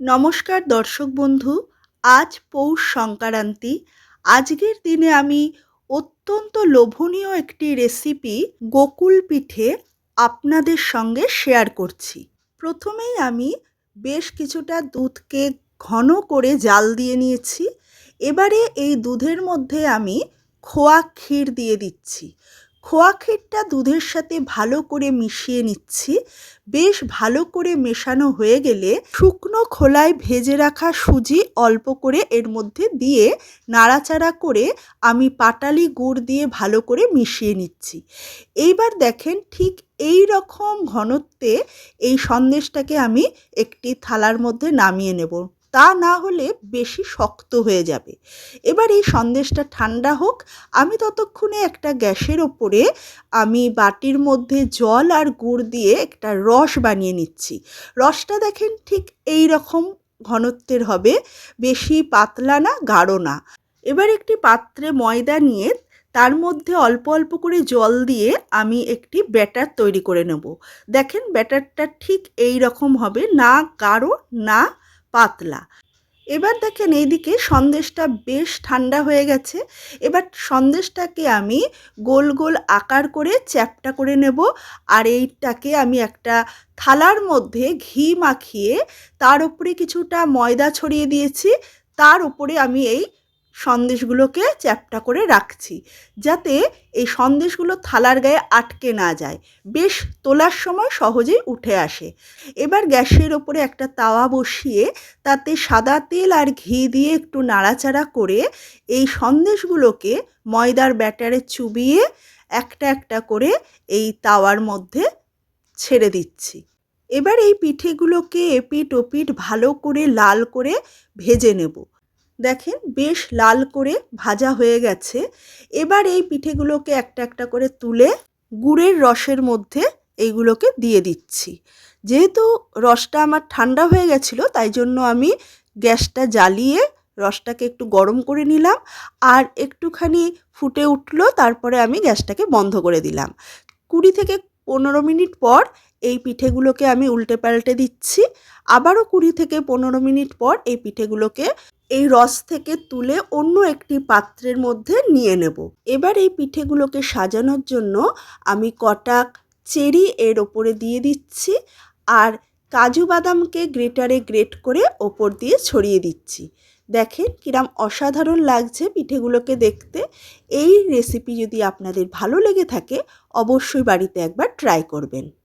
নমস্কার দর্শক বন্ধু, আজ পৌষ সংক্রান্তি। আজকের দিনে আমি অত্যন্ত লোভনীয় একটি রেসিপি গোকুল পিঠে আপনাদের সঙ্গে শেয়ার করছি। প্রথমেই আমি বেশ কিছুটা দুধকে ঘন করে জাল দিয়ে নিয়েছি। এবারে এই দুধের মধ্যে আমি খোয়া ক্ষীর দিয়ে দিচ্ছি। খোয়া ক্ষীরটা দুধের সাথে ভালো করে মিশিয়ে নিচ্ছি। বেশ ভালো করে মেশানো হয়ে গেলে শুকনো খোলায় ভেজে রাখা সুজি অল্প করে এর মধ্যে দিয়ে নাড়াচাড়া করে আমি পাটালি গুড় দিয়ে ভালো করে মিশিয়ে নিচ্ছি। এইবার দেখেন ঠিক এই রকম ঘনত্বে এই সন্দেশটাকে আমি একটি থালার মধ্যে নামিয়ে নেব। তা না হলে বেশি শক্ত হয়ে যাবে। এবার এই সন্দেশটা ঠান্ডা হোক, আমি ততক্ষণে একটা গ্যাসের ওপরে আমি বাটির মধ্যে জল আর গুড় দিয়ে একটা রস বানিয়ে নিচ্ছি। রসটা দেখেন ঠিক এই রকম ঘনত্বের হবে, বেশি পাতলা না, গাঢ় না। এবার একটি পাত্রে ময়দা নিয়ে তার মধ্যে অল্প অল্প করে জল দিয়ে আমি একটি ব্যাটার তৈরি করে নেব। দেখেন ব্যাটারটা ঠিক এই রকম হবে, না গাঢ়, না পাতলা। এবার দেখেন এইদিকে সন্দেশটা বেশ ঠান্ডা হয়ে গেছে। এবার সন্দেশটাকে আমি গোল গোল আকার করে চ্যাপটা করে নেব আর এইটাকে আমি একটা থালার মধ্যে ঘি মাখিয়ে তার উপরে কিছুটা ময়দা ছড়িয়ে দিয়েছি। তার উপরে আমি এই সন্দেশগুলোকে চ্যাপটা করে রাখছি, যাতে এই সন্দেশগুলো থালার গায়ে আটকে না যায়। বেশ তোলার সময় সহজেই উঠে আসে। এবার গ্যাসের ওপরে একটা তাওয়া বসিয়ে তাতে সাদা তেল আর ঘি দিয়ে একটু নাড়াচাড়া করে এই সন্দেশগুলোকে ময়দার ব্যাটারে চুবিয়ে একটা একটা করে এই তাওয়ার মধ্যে ছেড়ে দিচ্ছি। এবার এই পিঠেগুলোকে এপিট ওপিট ভালো করে লাল করে ভেজে নেব। দেখেন বেশ লাল করে ভাজা হয়ে গেছে। এবার এই পিঠেগুলোকে একটা একটা করে তুলে গুড়ের রসের মধ্যে এইগুলোকে দিয়ে দিচ্ছি। যেহেতু রসটা আমার ঠান্ডা হয়ে গেছিল, তাই জন্য আমি গ্যাসটা জ্বালিয়ে রসটাকে একটু গরম করে নিলাম আর একটুখানি ফুটে উঠল, তারপরে আমি গ্যাসটাকে বন্ধ করে দিলাম। কুড়ি থেকে পনেরো মিনিট পর এই পিঠেগুলোকে আমি উল্টে পাল্টে দিচ্ছি। আবারও কুড়ি থেকে পনেরো মিনিট পর এই পিঠেগুলোকে এই রস থেকে তুলে অন্য একটি পাত্রের মধ্যে নিয়ে নেব। এবার এই পিঠেগুলোকে সাজানোর জন্য আমি কটাক চেরি এর ওপরে দিয়ে দিচ্ছি আর কাজু বাদামকে গ্রেটারে গ্রেট করে ওপর দিয়ে ছড়িয়ে দিচ্ছি। দেখেন কিরাম অসাধারণ লাগছে পিঠেগুলোকে দেখতে। এই রেসিপি যদি আপনাদের ভালো লেগে থাকে, অবশ্যই বাড়িতে একবার ট্রাই করবেন।